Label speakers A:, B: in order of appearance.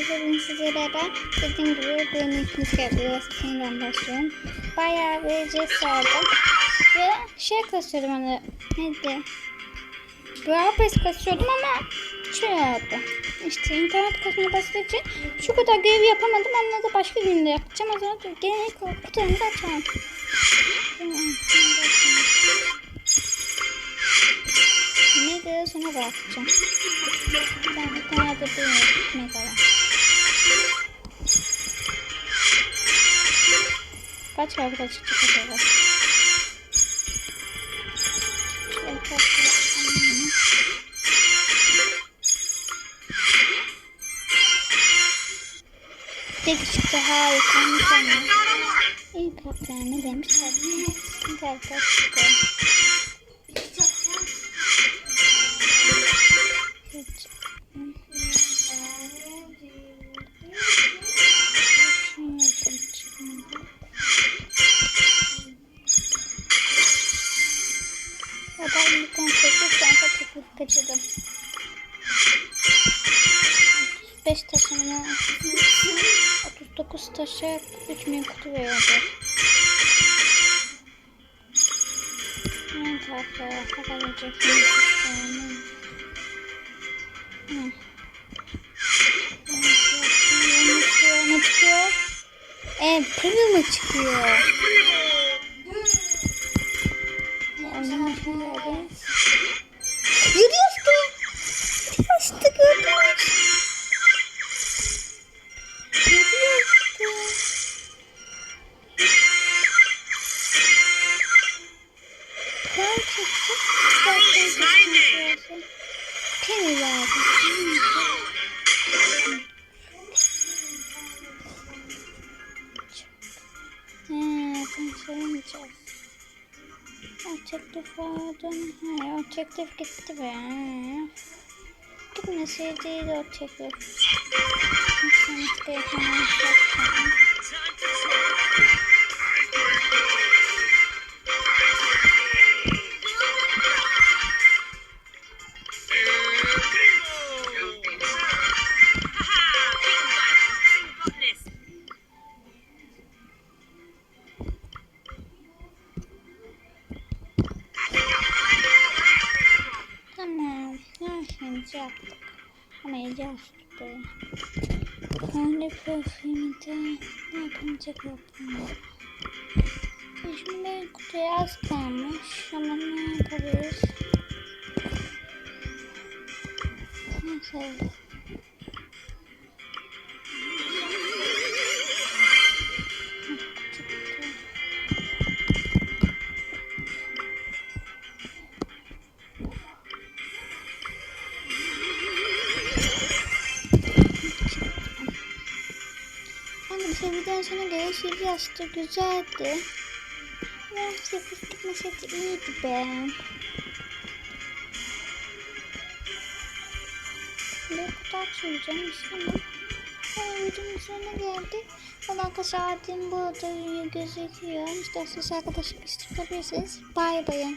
A: arkadaşlar bugün sizlerle beraber dediğim gibi bölümün ikinci kere yeniden başlıyorum. Bayağı bir sardım. Ve şey kasıyordum hani neydi? Browbase kasıyordum ama şey oldu. İşte internet kasmaya başladığı için şu kadar görevi yapamadım. Onları da başka günde yapacağım. O zaman gene kutularımızı açalım. Ne diyor sonra bakacağım. Ben bir tane de bir mega var. Kaç burada çıkacak acaba? Tek çıktı harika mükemmel. İyi kaptan ne demişler? Karakter çıktı. Tane çekip de çekip kaçırdım. 35 taşımına 39 taşa 3000 kutu veriyordu. Evet arkadaşlar kadar Hı. Ne çıkıyor? E, primo mu çıkıyor? Söylemeyeceğiz. O teklif vardı. Hayır, o teklif gitti be. Gitmeseydi o teklif. Sen işte Yaptık. Ama yiyeceğiz böyle. Kendi profilinde ne yapacak yapmam. Şimdi kutuya az kalmış. Ama ne yapabiliriz? Neyse. Hani sevgiden sonra görüşürüz yaşta güzeldi. Ve sekiz gitmeseydi iyiydi be. Bir kutu açmayacağım şimdi. Ay videonun sonuna geldik. Valla saatim burada gözüküyor. İsterseniz arkadaşlık isteyebilirsiniz. Bay bay.